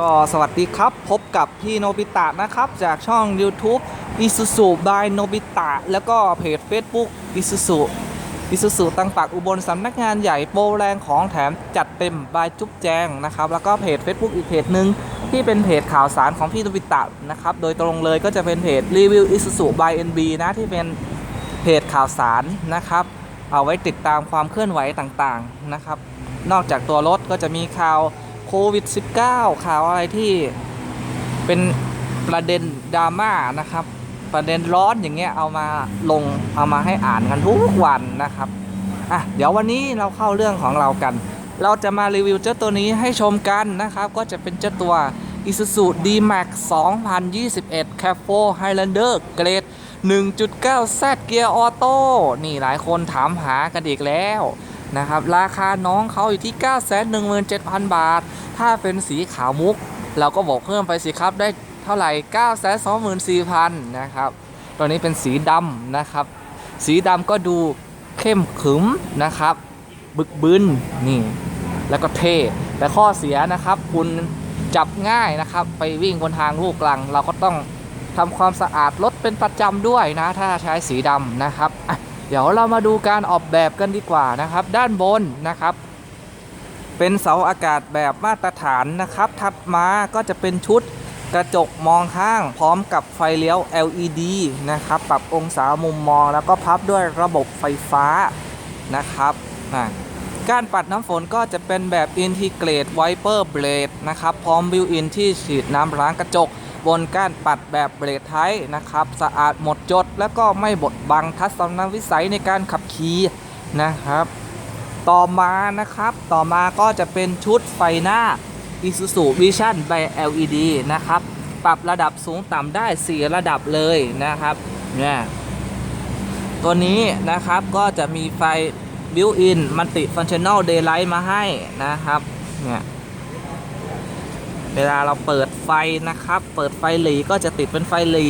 ก็สวัสดีครับ พบกับพี่โนบิตะนะครับ จากช่อง YouTube Isuzu by โนบิตะแล้วก็เพจ Facebook Isuzu Isuzu ตั้งปากอุบลสำนักงานใหญ่โปรแรงของแถมจัดเต็มบายจุ๊บแจงนะครับ แล้วก็เพจ Facebook อีกเพจหนึ่งที่เป็นเพจข่าวสารของพี่โนบิตะนะครับ โดยตรงเลยก็จะเป็นเพจรีวิว Isuzu by NB นะที่เป็นเพจข่าวสารนะครับ เอาไว้ติดตามความเคลื่อนไหวต่างๆนะครับ นอกจากตัวรถก็จะมีข่าว วิด -19 ข่าวอะไรที่เป็นประเด็นดราม่านะครับ ประเด็นร้อนอย่างเงี้ยเอามาลงเอามาให้อ่านกันทุกวันนะครับอะเดี๋ยววันนี้เราเข้าเรื่องของเรากัน เราจะมารีวิวเจ้าตัวนี้ให้ชมกันนะครับ ก็จะเป็นเจ้าตัว Isuzu D-Max 2021 c a f o Highlander เกรด 1.9 Z เกียร์ออโต้นี่หลายคนถามหากันอีกแล้ว นะครับ ราคาน้องเขาอยู่ที่ 9 1 7 0 0 บาท ถ้าเป็นสีขาวมุก เราก็บอกเพิ่มไปสิครับได้เท่าไหร่ 924,000นะครับ ตัวนี้เป็นสีดำนะครับ สีดำก็ดูเข้มขึมนะครับ บึกบึนนี่ แล้วก็เท่แต่ข้อเสียนะครับ คุณจับง่ายนะครับ ไปวิ่งบนทางลูกลัง เราก็ต้องทำความสะอาดรถเป็นประจำด้วยนะ ถ้าใช้สีดำนะครับ ดี๋ยวเรามาดูการออกแบบกันดีกว่านะครับ ด้านบนนะครับ เป็นเสาอากาศแบบมาตรฐานนะครับ ถัดมาก็จะเป็นชุดกระจกมองข้าง พร้อมกับไฟเลี้ยว LED นะครับ ปรับองศามุมมอง แล้วก็พับด้วยระบบไฟฟ้านะครับอะการปัดน้ำฝนก็จะเป็นแบบ Integrate Wiper Blade นะครับ พร้อมบิวอินที่ฉีดน้ำล้างกระจก บนก้านปัดแบบเบรดไทป์นะครับ สะอาดหมดจด แล้วก็ไม่บดบังทัศนวิสัยในการขับขี่นะครับ ต่อมานะครับ ต่อมาก็จะเป็นชุดไฟหน้า Isuzu Vision by LED นะครับ ปรับระดับสูงต่ำได้ 4 ระดับเลยนะครับเนี่ยตัวนี้นะครับก็จะมีไฟ Built-in Multi Functional Daylight มาให้นะครับเนี่ย เวลาเราเปิดไฟนะครับ เปิดไฟหลีก็จะติดเป็นไฟหลี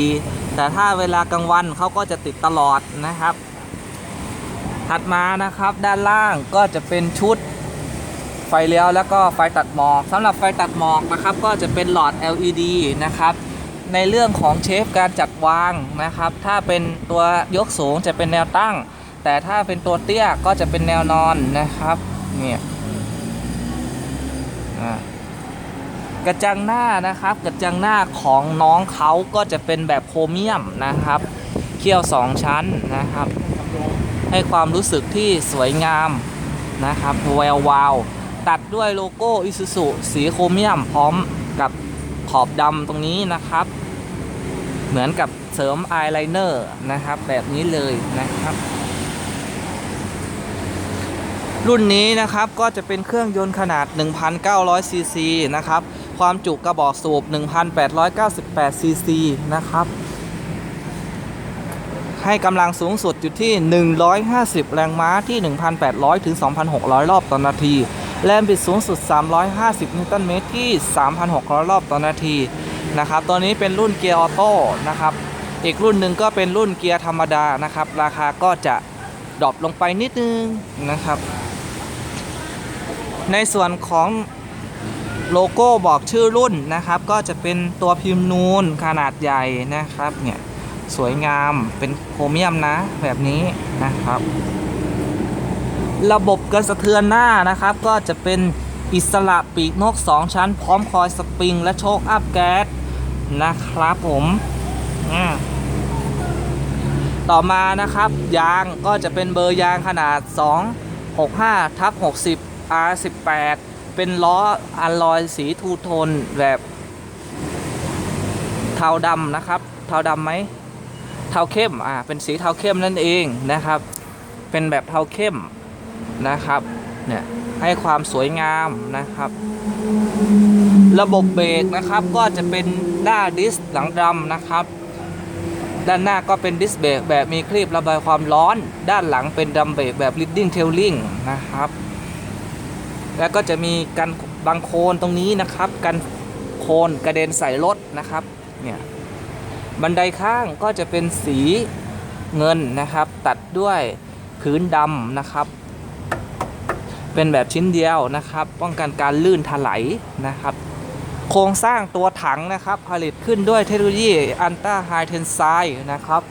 แต่ถ้าเวลากลางวันเขาก็จะติดตลอดนะครับ ถัดมานะครับด้านล่างก็จะเป็นชุดไฟเลี้ยวแล้วก็ไฟตัดหมอกสำหรับไฟตัดหมอกนะครับ ก็จะเป็นหลอด LED นะครับ ในเรื่องของเชฟการจัดวางนะครับ ถ้าเป็นตัวยกสูงจะเป็นแนวตั้ง แต่ถ้าเป็นตัวเตี้ยก็จะเป็นแนวนอนนะครับ เนี่ยอ่า กระจังหน้านะครับ กระจังหน้าของน้องเขาก็จะเป็นแบบโครเมียมนะครับ เขี้ยวสองชั้นนะครับ ให้ความรู้สึกที่สวยงามนะครับแวววาว ตัดด้วยโลโก้อิซูซุสีโครเมียมพร้อมกับขอบดำตรงนี้นะครับ เหมือนกับเสริมอายไลเนอร์นะครับ แบบนี้เลยนะครับ รุ่นนี้นะครับก็จะเป็นเครื่องยนต์ขนาด 1,900ซีซีนะครับ ความจุกระบอกสูบ 1,898 ซีซีนะครับ ให้กำลังสูงสุดอยู่ที่ 150 แรงม้าที่ 1,800 ถึง 2,600 รอบต่อนาที แรงบิดสูงสุด 350 นิวตันเมตรที่ 3,600 รอบต่อนาทีนะครับ ตัวนี้เป็นรุ่นเกียร์ออโต้นะครับ อีกรุ่นหนึ่งก็เป็นรุ่นเกียร์ธรรมดานะครับ ราคาก็จะดรอปลงไปนิดนึงนะครับ ในส่วนของ โลโก้บอกชื่อรุ่นนะครับ ก็จะเป็นตัวพิมพ์นูนขนาดใหญ่นะครับเนี่ยสวยงามเป็นโครเมียมนะแบบนี้นะครับ ระบบกระสะเทือนหน้านะครับ ก็จะเป็นอิสระปีกนก 2 ชั้น พร้อมคอยสปริง และโชคอัพแก๊สนะครับผมต่อมานะครับ ยางก็จะเป็นเบอร์ยางขนาด 265ทับ60 R18 เป็นล้ออัลลอยสีทูโทนแบบเทาดำนะครับ เทาดำไหมเทาเข้มอ่าเป็นสีเทาเข้มนั่นเองนะครับ เป็นแบบเทาเข้มนะครับเนี่ยให้ความสวยงามนะครับ ระบบเบรกนะครับก็จะเป็นด้าดิสหลังดำนะครับ ด้านหน้าก็เป็นดิสเบรกแบบมีคลีประบายความร้อน ด้านหลังเป็นดัมเบรกแบบ leading tailing นะครับ แล้วก็จะมีกันบางโคนตรงนี้นะครับ กันโคนกระเด็นใส่รถนะครับเนี่ยบันไดข้างก็จะเป็นสีเงินนะครับ ตัดด้วยพื้นดำนะครับ เป็นแบบชิ้นเดียวนะครับ ป้องกันการลื่นถลายนะครับ โครงสร้างตัวถังนะครับ ผลิตขึ้นด้วยเทคโนโลยีอันต้าไฮเทนไซนะครับ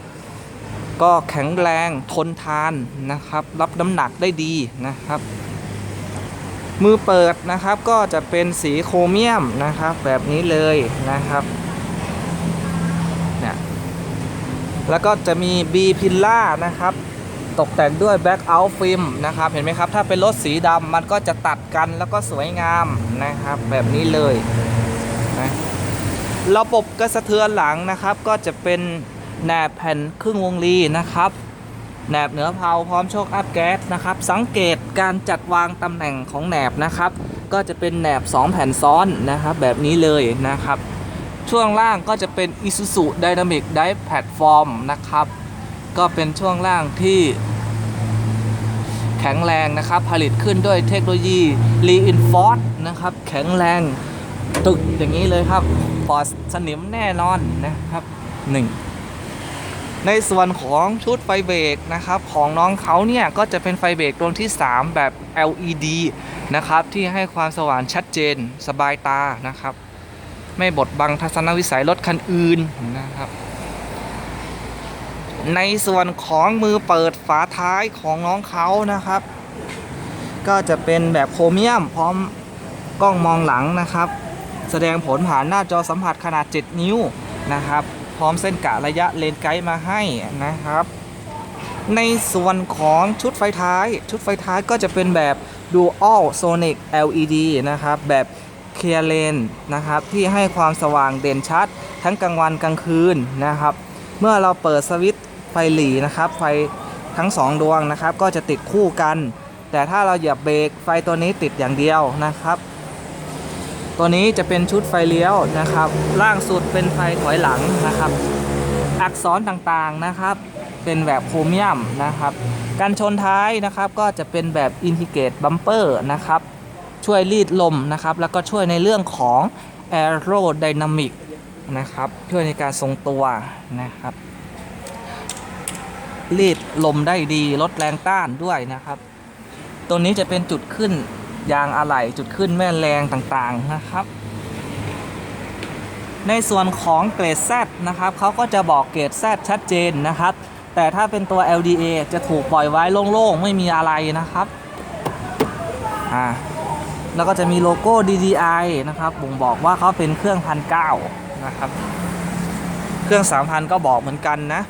ก็แข็งแรงทนทานนะครับ รับน้ำหนักได้ดีนะครับ มือเปิดนะครับก็จะเป็นสีโครเมียมนะครับ แบบนี้เลยนะครับเนี่ยแล้วก็จะมี B พิลล่านะครับ ตกแต่งด้วยแบ็ k เอาท์ฟิล์มนะครับ เห็นไหมครับ ถ้าเป็นรถสีดำมันก็จะตัดกันแล้วก็สวยงามนะครับ แบบนี้เลยนะระบบกระสะเทือนหลังนะครับ ก็จะเป็นแหนบแผ่นครึ่งวงรีนะครับ แหนบเหนือเพลาพร้อมโชคอัพแก๊สนะครับสังเกตการจัดวางตำแหน่งของแหนบนะครับ ก็จะเป็นแหนบ 2 แผ่นซ้อนนะครับแบบนี้เลยนะครับ ช่วงล่างก็จะเป็น Isuzu Dynamic Drive Platform นะครับ ก็เป็นช่วงล่างที่แข็งแรงนะครับ ผลิตขึ้นด้วยเทคโนโลยี Reinforce นะครับ แข็งแรงตึกอย่างนี้เลยครับปลอดสนิมแน่นอนนะครับหนึ่ง ในส่วนของชุดไฟเบรกนะครับของน้องเขาเนี่ยก็จะเป็นไฟเบรกดวงที่ 3 แบบ LED นะครับที่ให้ความสว่างชัดเจน สบายตานะครับ ไม่บดบังทัศนวิสัยรถคันอื่นนะครับ ในส่วนของมือเปิดฝาท้ายของน้องเขานะครับ ก็จะเป็นแบบโครเมียมพร้อมกล้องมองหลังนะครับ แสดงผลผ่านหน้าจอสัมผัสขนาด 7 นิ้วนะครับ พร้อมเส้นกะระยะเลนไกด์มาให้นะครับ ในส่วนของชุดไฟท้าย ชุดไฟท้ายก็จะเป็นแบบ Dual Sonic LED นะครับ แบบ Clear Lane นนะครับ ที่ให้ความสว่างเด่นชัด ทั้งกลางวันกลางคืนนะครับ เมื่อเราเปิดสวิตช์ไฟหลีนะครับ ไฟทั้งสองดวงนะครับ ก็จะติดคู่กัน แต่ถ้าเราเหยียบเบรกไฟตัวนี้ติดอย่างเดียวนะครับ ตัวนี้จะเป็นชุดไฟเลี้ยวนะครับ ล่างสุดเป็นไฟถอยหลังนะครับ อักษรต่างๆนะครับ เป็นแบบโครเมียมนะครับการชนท้ายนะครับก็จะเป็นแบบอินทิเกตบัมเปอร์นะครับ ช่วยรีดลมนะครับ แล้วก็ช่วยในเรื่องของ Aerodynamic นะครับ ช่วยในการทรงตัวนะครับ รีดลมได้ดีลดแรงต้านด้วยนะครับ ตัวนี้จะเป็นจุดขึ้น ยางอะไหล่จุดขึ้นแม่แรงต่างๆนะครับ ในส่วนของเกรด Z นะครับเขาก็จะบอกเกรด Z ชัดเจนนะครับ แต่ถ้าเป็นตัว LDA จะถูกปล่อยไว้โล่งๆ ไม่มีอะไรนะครับอ่าแล้วก็จะมีโลโก้ DDI นะครับบ่งบอกว่าเขาเป็นเครื่องพันเก้านะครับ เครื่อง 3,000 ก็บอกเหมือนกันนะ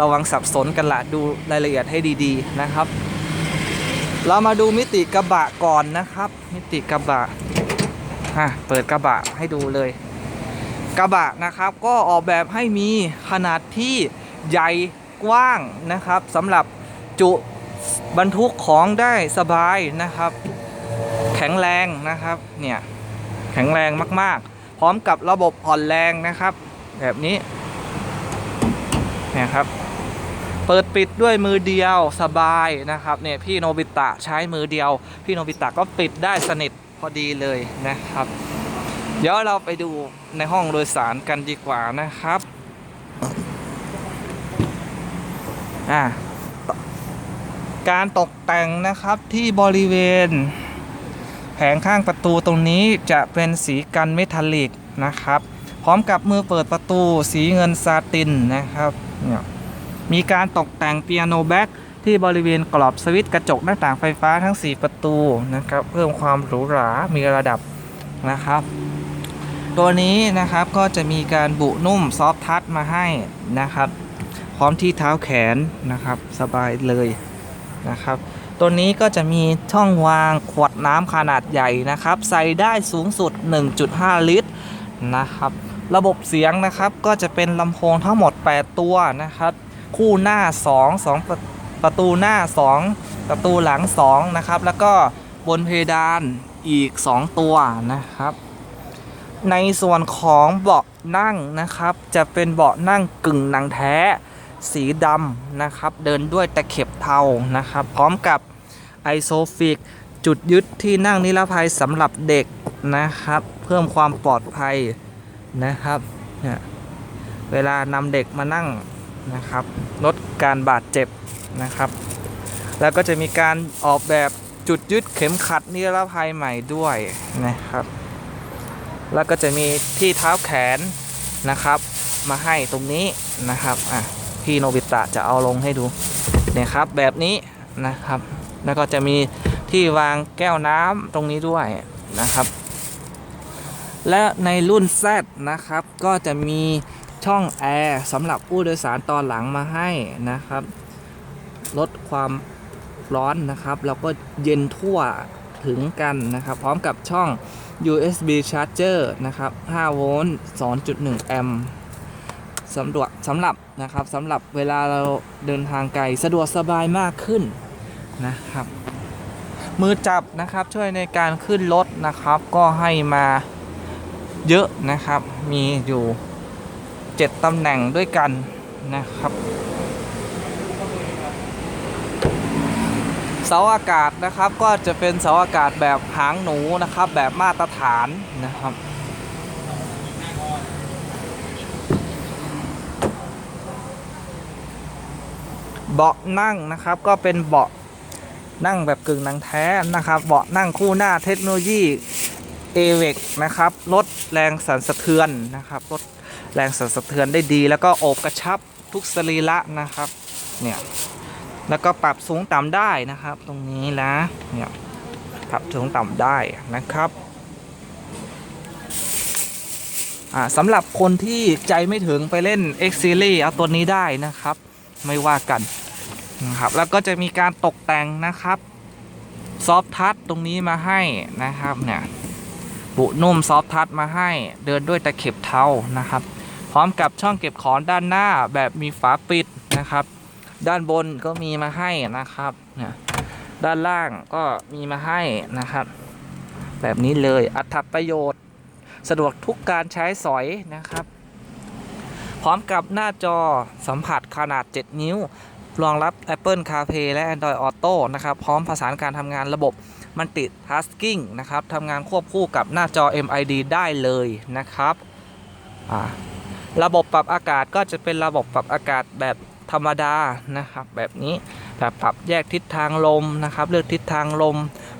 ระวังสับสนกันละดูรายละเอียดให้ดีๆนะครับ เรามาดูมิติกระบะก่อนนะครับ มิติกระบะอะเปิดกระบะให้ดูเลย กระบะนะครับก็ออกแบบให้มีขนาดที่ใหญ่กว้างนะครับสำหรับจุบรรทุกของได้สบายนะครับ แข็งแรงนะครับเนี่ยแข็งแรงมากๆ พร้อมกับระบบผ่อนแรงนะครับ แบบนี้เนี่ยครับ เปิดปิดด้วยมือเดียวสบายนะครับเนี่ยพี่โนบิตะใช้มือเดียว พี่โนบิตะก็ปิดได้สนิทพอดีเลยนะครับ เดี๋ยวเราไปดูในห้องโดยสารกันดีกว่านะครับอ่าการตกแต่งนะครับที่บริเวณ แผงข้างประตูตรงนี้จะเป็นสีกันเมทัลลิกนะครับ พร้อมกับมือเปิดประตูสีเงินซาตินนะครับเนี่ย มีการตกแต่งเปียโนแบ็กที่บริเวณกรอบสวิตช์กระจกหน้าต่างไฟฟ้าทั้ง 4 ประตูนะครับ เพิ่มความหรูหรา มีระดับนะครับ ตัวนี้นะครับก็จะมีการบุนุ่มซอฟทัชมาให้นะครับ พร้อมที่เท้าแขนนะครับ สบายเลยนะครับ ตัวนี้ก็จะมีช่องวางขวดน้ำขนาดใหญ่นะครับ ใส่ได้สูงสุด 1.5 ลิตรนะครับ ระบบเสียงนะครับก็จะเป็นลำโพงทั้งหมด 8 ตัวนะครับ คู่หน้า 2 2 ประประตูหน้า 2 ประตูหลัง 2 นะครับ แล้วก็บนเพดานอีก 2 ตัวนะครับ ในส่วนของเบาะนั่งนะครับ จะเป็นเบาะนั่งกึ่งหนังแท้สีดำนะครับ เดินด้วยตะเข็บเทานะครับ พร้อมกับไอโซฟิกจุดยึดที่นั่งนิรภัยสำหรับเด็กนะครับ เพิ่มความปลอดภัยนะครับเนี่ยเวลานำเด็กมานั่ง นะครับลดการบาดเจ็บนะครับ แล้วก็จะมีการออกแบบจุดยึดเข็มขัดนิรภัยใหม่ด้วยนะครับ แล้วก็จะมีที่เท้าแขนนะครับ มาให้ตรงนี้นะครับอะพี่โนบิตะจะเอาลงให้ดูเนี่ยครับแบบนี้นะครับ แล้วก็จะมีที่วางแก้วน้ำตรงนี้ด้วยนะครับ และในรุ่น Z นะครับก็จะมี ช่องแอร์สำหรับผู้โดยสารตอนหลังมาให้นะครับ ลดความร้อนนะครับ แล้วก็เย็นทั่วถึงกันนะครับ พร้อมกับช่อง USB charger นะครับ 5 โวลต์ 2.1 แอมป์สำหรับสำหรับนะครับสำหรับเวลาเราเดินทางไกลสะดวกสบายมากขึ้นนะครับ มือจับนะครับช่วยในการขึ้นรถนะครับ ก็ให้มาเยอะนะครับ มีอยู่ 7 ตำแหน่งด้วยกันนะครับ เสาอากาศนะครับก็จะเป็นเสาอากาศแบบหางหนูนะครับ แบบมาตรฐานนะครับเบาะนั่งนะครับก็เป็นเบาะนั่งแบบกึ่งหนังแท้นะครับเบาะนั่งคู่หน้าเทคโนโลยี a v e c นะครับลดแรงสั่นสะเทือนนะครับลด แรงสั่นสะเทือนได้ดี แล้วก็โอบกระชับทุกสรีระนะครับ เนี่ย แล้วก็ปรับสูงต่ำได้นะครับ ตรงนี้นะ เนี่ยปรับสูงต่ำได้นะครับสำหรับคนที่ใจไม่ถึงไปเล่น X Series เอาตัวนี้ได้นะครับ ไม่ว่ากันนะครับ แล้วก็จะมีการตกแต่งนะครับ ซอฟทัชตรงนี้มาให้นะครับเนี่ย บุนุ่มซอฟทัชมาให้เดินด้วยตะเข็บเท้านะครับ พร้อมกับช่องเก็บของด้านหน้าแบบมีฝาปิดนะครับ ด้านบนก็มีมาให้นะครับเนี่ยด้านล่างก็มีมาให้นะครับ แบบนี้เลยอัตประโยชน์ สะดวกทุกการใช้สอยนะครับ พร้อมกับหน้าจอสัมผัสขนาด 7 นิ้วรองรับ Apple CarPlay และ Android Auto นะครับ พร้อมผสานการทำงานระบบ มันติด Tasking นะครับทำงานควบคู่กับหน้าจอ MID ได้เลยนะครับ ระบบปรับอากาศก็จะเป็นระบบปรับอากาศแบบธรรมดานะครับ แบบนี้แบบปรับแยกทิศทางลมนะครับ เลือกทิศทางลม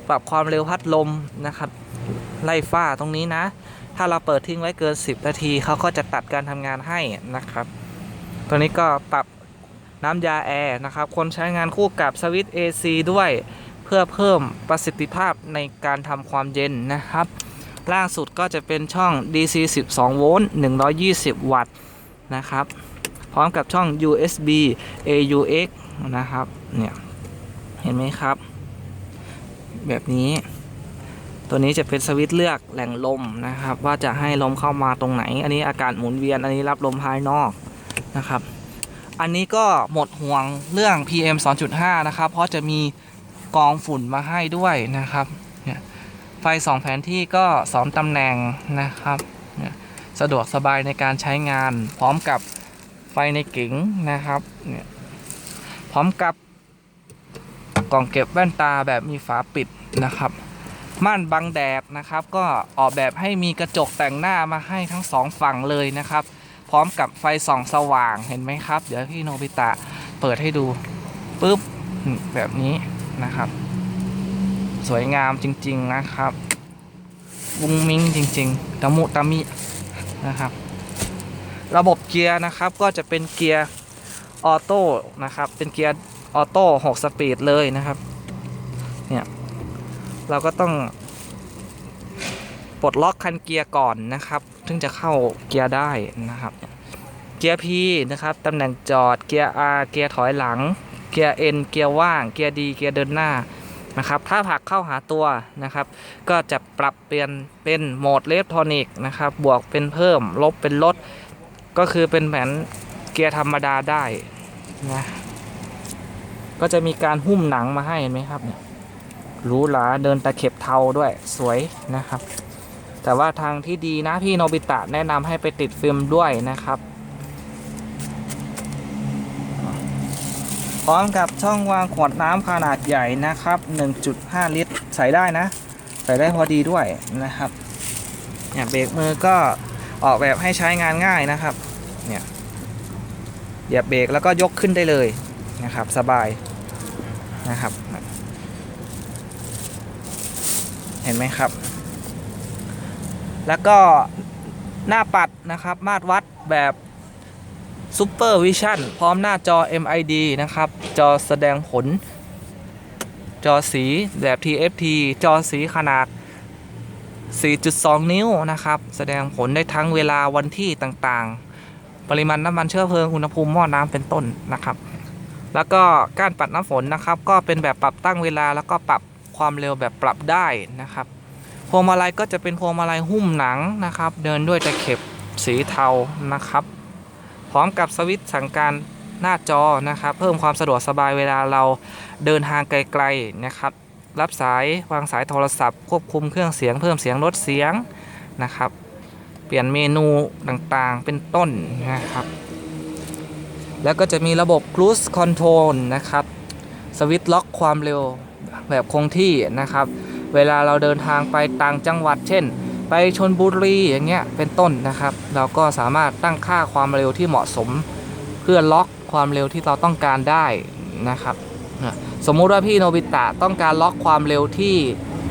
ปรับความเร็วพัดลมนะครับ ไล่ฝ้าตรงนี้นะ ถ้าเราเปิดทิ้งไว้เกิน 10 นาทีเขาก็จะตัดการทำงานให้นะครับ ตัวนี้ก็ปรับน้ำยาแอร์นะครับ คนใช้งานคู่กับสวิตช์ AC ด้วย เพื่อเพิ่มประสิทธิภาพในการทำความเย็นนะครับ ล่างสุดก็จะเป็นช่อง DC 12 โวลต์ 120 วัตต์นะครับ พร้อมกับช่อง USB AUX นะครับ เนี่ย เห็นไหมครับ แบบนี้ตัวนี้จะเป็นสวิตช์เลือกแหล่งลมนะครับ ว่าจะให้ลมเข้ามาตรงไหน อันนี้อากาศหมุนเวียน อันนี้รับลมภายนอกนะครับ อันนี้ก็หมดห่วงเรื่อง PM 2.5 นะครับ เพราะจะมี กองฝุ่นมาให้ด้วยนะครับเนี่ยไฟ2แผนที่ก็2ตำแหน่งนะครับเนี่ยสะดวกสบายในการใช้งาน พร้อมกับไฟในเก๋งนะครับเนี่ยพร้อมกับกล่องเก็บแว่นตาแบบมีฝาปิดนะครับ ม่านบังแดดนะครับ ก็ออกแบบให้มีกระจกแต่งหน้ามาให้ทั้งสองฝั่งเลยนะครับ พร้อมกับไฟส่องสว่างเห็นไหมครับ เดี๋ยวพี่โนบิตะเปิดให้ดูปุ๊บแบบนี้ นะครับ สวยงามจริง ๆนะครับวุ้งมิ้งจริง ๆ ตะมุตะมินะครับ ระบบเกียร์นะครับก็จะเป็นเกียร์ออโต้นะครับ เป็นเกียร์ออโต้6สปีดเลยนะครับ เนี่ย เราก็ต้อง ปลดล็อกคันเกียร์ก่อนนะครับ ถึงจะเข้าเกียร์ได้นะครับ เกียร์ P นะครับ ตำแหน่งจอด เกียร์ R เกียร์ถอยหลัง กียร์ N เกียร์ว่าง เกียร์ D เกียร์เดินหน้านะครับถ้าผลักเข้าหาตัวนะครับ ก็จะปรับเปลี่ยนเป็นโหมดเลฟทอนิกนะครับบวกเป็นเพิ่มลบเป็นลด ก็คือเป็นแผนเกียร์ธรรมดาได้นะก็จะมีการหุ้มหนังมาให้เห็นไหมครับเนี่ยหรูหราเดินตะเข็บเทาด้วยสวยนะครับ แต่ว่าทางที่ดีนะพี่โนบิตะแนะนำให้ไปติดฟิล์มด้วยนะครับ ร้อมกับช่องวางขวดน้ำขนาดใหญ่นะครับ 1.5 ลิตร ใส่ได้นะ ใส่ได้พอดีด้วยนะครับเนี่ยเบรกมือก็ออกแบบให้ใช้งานง่ายนะครับเนี่ยเหยียบเบรกแล้วก็ยกขึ้นได้เลยนะครับ สบายนะครับ เห็นไหมครับ แล้วก็หน้าปัดนะครับ มาตรวัดแบบ Super Vision พร้อมหน้าจอ MID นะครับ จอแสดงผล จอสีแบบ TFT จอสีขนาด 4.2 นิ้วนะครับ แสดงผลได้ทั้งเวลาวันที่ต่างๆ ปริมาณน้ำมันเชื้อเพลิง อุณหภูมิหม้อน้ำเป็นต้นนะครับ แล้วก็การปัดน้ำฝนนะครับ ก็เป็นแบบปรับตั้งเวลาแล้วก็ปรับความเร็วแบบปรับได้นะครับ พวงมาลัยก็จะเป็นพวงมาลัยหุ้มหนังนะครับ เดินด้วยตะเข็บสีเทานะครับ พร้อมกับสวิตช์สั่งการหน้าจอนะครับ เพิ่มความสะดวกสบายเวลาเราเดินทางไกลๆนะครับ รับสายวางสายโทรศัพท์ ควบคุมเครื่องเสียงเพิ่มเสียงลดเสียงนะครับ เปลี่ยนเมนูต่างๆเป็นต้นนะครับ แล้วก็จะมีระบบ Cruise Control นะครับสวิตช์ล็อกความเร็วแบบคงที่นะครับ เวลาเราเดินทางไปต่างจังหวัดเช่น ไปชนบุรีอย่างเงี้ยเป็นต้นนะครับ เราก็สามารถตั้งค่าความเร็วที่เหมาะสม เพื่อล็อกความเร็วที่เราต้องการได้นะครับสมมุติว่าพี่โนบิตะต้องการล็อกความเร็วที่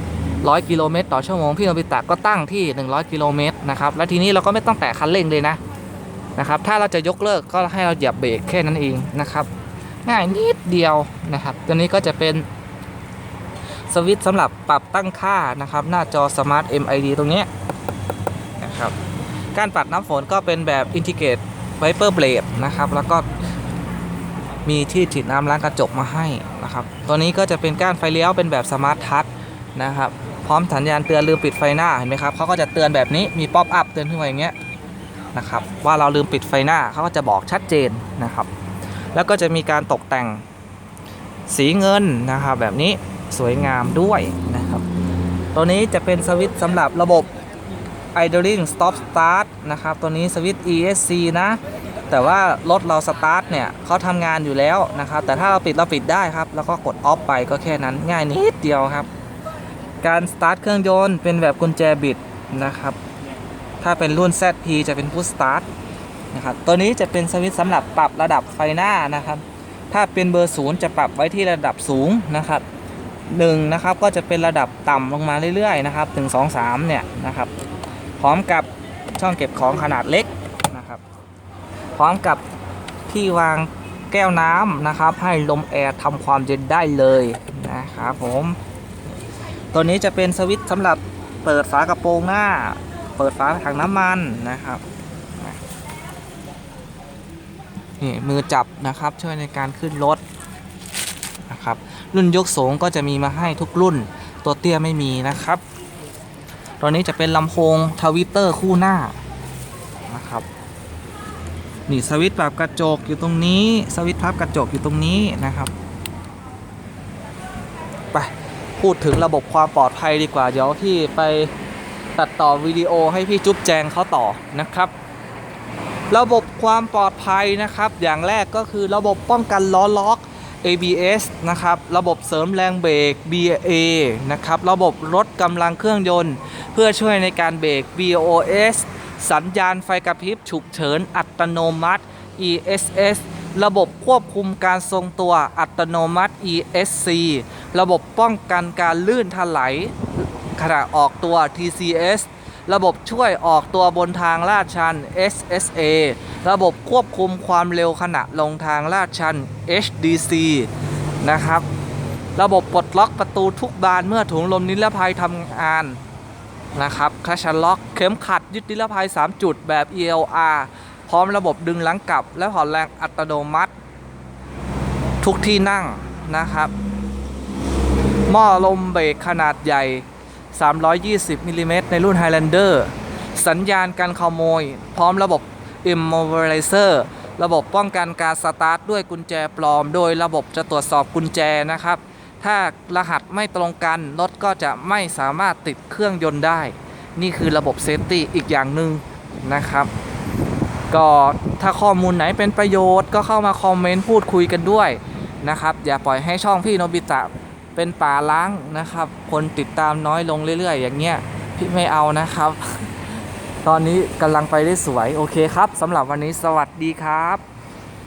100 กิโลเมตรต่อชั่วโมงพี่โนบิตะก็ตั้งที่ 100 กิโลเมตรนะครับและทีนี้เราก็ไม่ต้องแตะคันเร่งเลยนะนะครับถ้าเราจะยกเลิกก็ให้เราเหยียบเบรกแค่นั้นเองนะครับ ง่ายนิดเดียวนะครับ ตัวนี้ก็จะเป็น สวิตช์สำหรับปรับตั้งค่านะครับ หน้าจอ Smart MID ตรงนี้นะครับการปัดน้ำฝนก็เป็นแบบ Integrate Wiper Blade นะครับ แล้วก็มีที่ฉีดน้ำล้างกระจกมาให้นะครับ ตัวนี้ก็จะเป็นก้านไฟเลี้ยวเป็นแบบ Smart Touch นะครับ พร้อมสัญญาณเตือนลืมปิดไฟหน้าเห็นไหมครับเขาก็จะเตือนแบบนี้มีป๊อปอัพเตือนขึ้นมาอย่างเงี้ยนะครับว่าเราลืมปิดไฟหน้าเขาก็จะบอกชัดเจนนะครับ แล้วก็จะมีการตกแต่งสีเงินนะครับแบบนี้ สวยงามด้วยนะครับ ตัวนี้จะเป็นสวิตช์สำหรับระบบ idling stop start นะครับ ตัวนี้สวิตช์ ESC นะ แต่ว่ารถเราสตาร์ทเนี่ยเขาทำงานอยู่แล้วนะครับ แต่ถ้าเราปิดเราปิดได้ครับ แล้วก็กดออฟไปก็แค่นั้นง่ายนิดเดียวครับ การสตาร์ทเครื่องยนต์เป็นแบบกุญแจบิดนะครับ ถ้าเป็นรุ่น ZP จะเป็น push start นะครับ ตัวนี้จะเป็นสวิตช์สำหรับปรับระดับไฟหน้านะครับ ถ้าเป็นเบอร์ศูนย์จะปรับไว้ที่ระดับสูงนะครับ หนึ่งนะครับก็จะเป็นระดับต่ำลงมาเรื่อยๆนะครับถึง2 3เนี่ยนะครับพร้อมกับช่องเก็บของขนาดเล็กนะครับพร้อมกับที่วางแก้วน้ำนะครับ ให้ลมแอร์ทำความเย็นได้เลยนะครับผมตัวนี้จะเป็นสวิตช์สำหรับเปิดฝากระโปรงหน้า เปิดฝาถังน้ำมันนะครับนี่มือจับนะครับช่วยในการขึ้นรถ รุ่นยกสูงก็จะมีมาให้ทุกรุ่น ตัวเตี้ยไม่มีนะครับตัวนี้จะเป็นลำโพงทวิตเตอร์คู่หน้านะครับนี่สวิตช์ปรับกระจกอยู่ตรงนี้ สวิตช์พับกระจกอยู่ตรงนี้นะครับไปพูดถึงระบบความปลอดภัยดีกว่า เดี๋ยวที่ไปตัดต่อวิดีโอให้พี่จุ๊บแจงเขาต่อนะครับ ระบบความปลอดภัยนะครับ อย่างแรกก็คือระบบป้องกันล้อล็อก ABS นะครับ ระบบเสริมแรงเบรก BA นะครับ ระบบลดกำลังเครื่องยนต์ เพื่อช่วยในการเบรก BOS สัญญาณไฟกระพริบฉุกเฉินอัตโนมัติ ESS ระบบควบคุมการทรงตัวอัตโนมัติ ESC ระบบป้องกันการลื่นถลายขณะออกตัว TCS ระบบช่วยออกตัวบนทางลาดชัน SSA ระบบควบคุมความเร็วขณะลงทางลาดชัน HDC นะครับ ระบบปลดล็อกประตูทุกบานเมื่อถุงลมนิรภัยทำงานนะครับคลัชล็อกเข็มขัดยึดนิรภัย 3 จุดแบบ ELR พร้อมระบบดึงหลังกลับ และผ่อนแรงอัตโนมัติ ทุกที่นั่งนะครับ หม้อลมเบรกขนาดใหญ่ 320มิลลิเมตรในรุ่น Highlander สัญญาณการขโมย พร้อมระบบ Immobilizer ระบบป้องกันการสตาร์ทด้วยกุญแจปลอม โดยระบบจะตรวจสอบกุญแจนะครับ ถ้ารหัสไม่ตรงกัน รถก็จะไม่สามารถติดเครื่องยนต์ได้ นี่คือระบบเซฟตี้อีกอย่างหนึ่งนะครับ ก็ถ้าข้อมูลไหนเป็นประโยชน์ก็เข้ามาคอมเมนต์พูดคุยกันด้วยนะครับ อย่าปล่อยให้ช่องพี่โนบิตะ เป็นป่าล้างนะครับ คนติดตามน้อยลงเรื่อย ๆ อย่างเงี้ยพี่ไม่เอานะครับ ตอนนี้กำลังไปได้สวย โอเคครับสำหรับวันนี้สวัสดีครับ